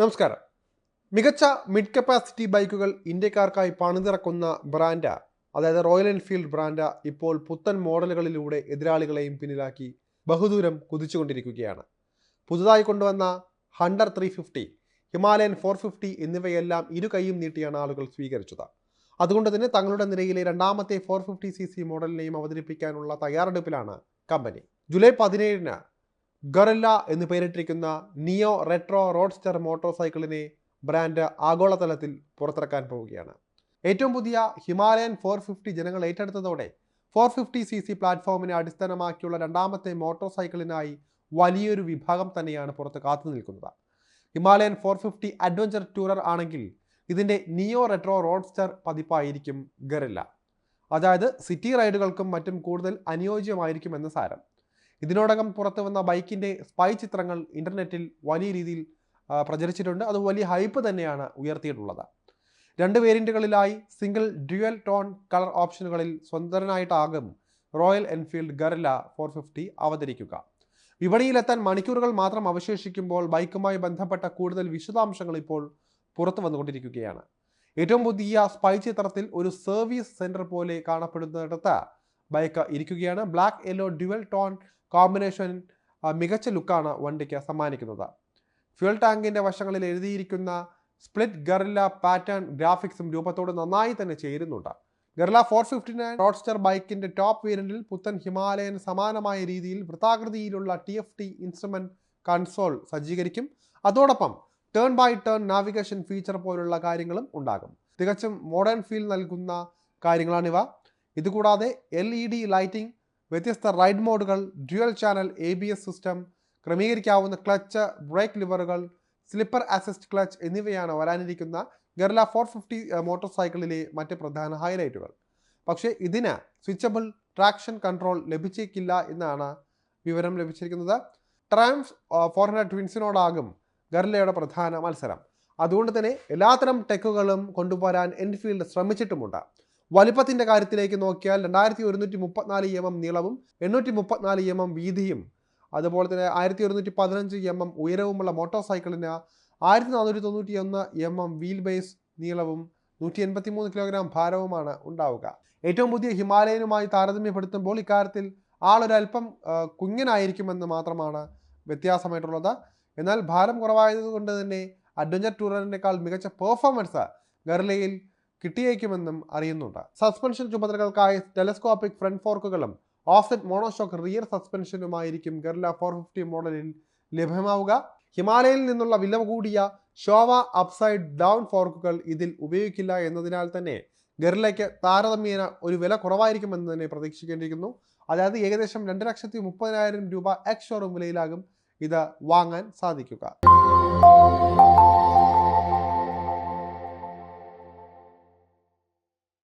നമസ്കാരം. മികച്ച mid capacity ബൈക്കുകൾ ഇന്ത്യക്കാർക്കായി പണിതിറക്കുന്ന ബ്രാൻഡ് അതായത് റോയൽ എൻഫീൽഡ് ബ്രാൻഡ് ഇപ്പോൾ പുത്തൻ മോഡലുകളിലൂടെ എതിരാളികളെയും പിന്നിലാക്കി ബഹുദൂരം കുതിച്ചുകൊണ്ടിരിക്കുകയാണ്. പുതുതായി കൊണ്ടുവന്ന Hunter three fifty Himalayan four fifty എന്നിവയെല്ലാം ഇരു കൈയും നീട്ടിയാണ് ആളുകൾ സ്വീകരിച്ചത്. അതുകൊണ്ട് തന്നെ തങ്ങളുടെ നിരയിലെ രണ്ടാമത്തെ ഫോർ ഫിഫ്റ്റി സി സി മോഡലിനെയും അവതരിപ്പിക്കാനുള്ള തയ്യാറെടുപ്പിലാണ് കമ്പനി ജൂലൈ പതിനേഴിന് ഗറില്ല എന്ന് പേരിട്ടിരിക്കുന്ന നിയോ റെട്രോ റോഡ്സ്റ്റർ മോട്ടോർ സൈക്കിളിനെ ബ്രാൻഡ് ആഗോളതലത്തിൽ പുറത്തിറക്കാൻ പോവുകയാണ്. ഏറ്റവും പുതിയ ഹിമാലയൻ ഫോർ ഫിഫ്റ്റി ജനങ്ങൾ ഏറ്റെടുത്തതോടെ ഫോർ ഫിഫ്റ്റി സി സി പ്ലാറ്റ്ഫോമിനെ അടിസ്ഥാനമാക്കിയുള്ള രണ്ടാമത്തെ മോട്ടോർ സൈക്കിളിനായി വലിയൊരു വിഭാഗം തന്നെയാണ് പുറത്ത് കാത്തു നിൽക്കുന്നത്. Himalayan four fifty adventure tourer ആണെങ്കിൽ ഇതിന്റെ നിയോ റെട്രോ റോഡ്സ്റ്റർ പതിപ്പായിരിക്കും ഗറില്ല. അതായത് സിറ്റി റൈഡുകൾക്കും മറ്റും കൂടുതൽ അനുയോജ്യമായിരിക്കും എന്ന് സാരം. ഇതിനോടകം പുറത്തു വന്ന ബൈക്കിന്റെ സ്പൈ ചിത്രങ്ങൾ ഇന്റർനെറ്റിൽ വലിയ രീതിയിൽ പ്രചരിച്ചിട്ടുണ്ട്. അത് വലിയ ഹൈപ്പ് തന്നെയാണ് ഉയർത്തിയിട്ടുള്ളത്. രണ്ട് വേരിയന്റുകളിലായി സിംഗിൾ ഡ്യുവൽ ടോൺ കളർ ഓപ്ഷനുകളിൽ സ്വതന്ത്രനായിട്ടാകും Royal Enfield Guerrilla four fifty അവതരിക്കുക. വിപണിയിലെത്താൻ മണിക്കൂറുകൾ മാത്രം അവശേഷിക്കുമ്പോൾ ബൈക്കുമായി ബന്ധപ്പെട്ട കൂടുതൽ വിശദാംശങ്ങൾ ഇപ്പോൾ പുറത്തു വന്നുകൊണ്ടിരിക്കുകയാണ്. ഏറ്റവും പുതിയ സ്പൈ ചിത്രത്തിൽ ഒരു സർവീസ് സെന്റർ പോലെ കാണപ്പെടുന്നിടത്ത് ബൈക്ക് ഇരിക്കുകയാണ്. Black yellow dual tone combination മികച്ച ലുക്കാണ് വണ്ടിക്ക് സമ്മാനിക്കുന്നത്. ഫ്യൂൽ ടാങ്കിന്റെ വശങ്ങളിൽ എഴുതിയിരിക്കുന്ന സ്പ്ലിറ്റ് ഗറില്ല പാറ്റേൺ ഗ്രാഫിക്സും രൂപത്തോട് നന്നായി തന്നെ ചേരുന്നുണ്ട്. Guerrilla four fifty nine roadster ബൈക്കിന്റെ ടോപ്പ് വേരിയന്റിൽ പുത്തൻ ഹിമാലയൻ സമാനമായ രീതിയിൽ വൃത്താകൃതിയിലുള്ള T F T instrument console സജ്ജീകരിക്കും. അതോടൊപ്പം turn by turn navigation feature പോലുള്ള കാര്യങ്ങളും ഉണ്ടാകും. തികച്ചും മോഡേൺ ഫീൽ നൽകുന്ന കാര്യങ്ങളാണിവ. ഇതുകൂടാതെ എൽ ഇ ഡി ലൈറ്റിംഗ് വ്യത്യസ്ത റൈഡ് മോഡുകൾ dual channel A B S system ക്രമീകരിക്കാവുന്ന clutch brake ലിവറുകൾ സ്ലിപ്പർ അസിസ്റ്റ് ക്ലച്ച് എന്നിവയാണ് വരാനിരിക്കുന്ന ഗർല ഫോർ ഫിഫ്റ്റി മോട്ടോർ സൈക്കിളിലെ മറ്റ് പ്രധാന ഹൈലൈറ്റുകൾ. പക്ഷേ ഇതിന് സ്വിച്ചബിൾ ട്രാക്ഷൻ കൺട്രോൾ ലഭിച്ചേക്കില്ല എന്നാണ് വിവരം ലഭിച്ചിരിക്കുന്നത്. ട്രാംസ് ഫോർ ഹൺഡ്രഡ് ട്വിൻസിനോടാകും ഗർലയുടെ പ്രധാന മത്സരം. അതുകൊണ്ട് തന്നെ എല്ലാത്തരം ടെക്കുകളും കൊണ്ടുപോരാൻ എൻഫീൽഡ് ശ്രമിച്ചിട്ടുമുണ്ട്. വലിപ്പത്തിന്റെ കാര്യത്തിലേക്ക് നോക്കിയാൽ രണ്ടായിരത്തി ഒരുന്നൂറ്റി മുപ്പത്തിനാല് എം എം നീളവും എണ്ണൂറ്റി മുപ്പത്തിനാല് എം എം വീതിയും അതുപോലെ തന്നെ ആയിരത്തി ഒരുന്നൂറ്റി പതിനഞ്ച് എം എം ഉയരവുമുള്ള മോട്ടോർ സൈക്കിളിന് ആയിരത്തി നാനൂറ്റി തൊണ്ണൂറ്റി ഒന്ന് എം എം വീൽ ബേസ് നീളവും നൂറ്റി എൺപത്തി മൂന്ന് കിലോഗ്രാം ഭാരവുമാണ് ഉണ്ടാവുക. ഏറ്റവും പുതിയ ഹിമാലയനുമായി താരതമ്യപ്പെടുത്തുമ്പോൾ ഇക്കാര്യത്തിൽ ആളൊരല്പം ആ, കുഞ്ഞനായിരിക്കുമെന്ന് മാത്രമാണ് വ്യത്യാസമായിട്ടുള്ളത്. എന്നാൽ ഭാരം കുറവായതുകൊണ്ട് തന്നെ അഡ്വഞ്ചർ ടൂറിനേക്കാൾ മികച്ച പെർഫോമൻസ് ഗർലയിൽ കിട്ടിയേക്കുമെന്നും അറിയുന്നുണ്ട്. സസ്പെൻഷൻ ചുമതലകൾക്കായി ടെലസ്കോപ്പിക് ഫ്രണ്ട് ഫോർക്കുകളും ഓഫ്സെറ്റ് മോണോഷോക്ക് റിയർ സസ്പെൻഷനുമായിരിക്കും ഗർല ഫോർ ഫിഫ്റ്റി മോഡലിൽ ലഭ്യമാവുക. ഹിമാലയയിൽ നിന്നുള്ള വില കൂടിയ ഷോവ അപ്സൈഡ് ഡൗൺ ഫോർക്കുകൾ ഇതിൽ ഉപയോഗിക്കില്ല എന്നതിനാൽ തന്നെ ഗർലയ്ക്ക് താരതമ്യേന ഒരു വില കുറവായിരിക്കുമെന്ന് തന്നെ പ്രതീക്ഷിക്കേണ്ടിയിരിക്കുന്നു. അതായത് ഏകദേശം രണ്ട് ലക്ഷത്തി മുപ്പതിനായിരം രൂപ എക്സ് ഷോറൂം വിലയിലാകും ഇത് വാങ്ങാൻ സാധിക്കുക.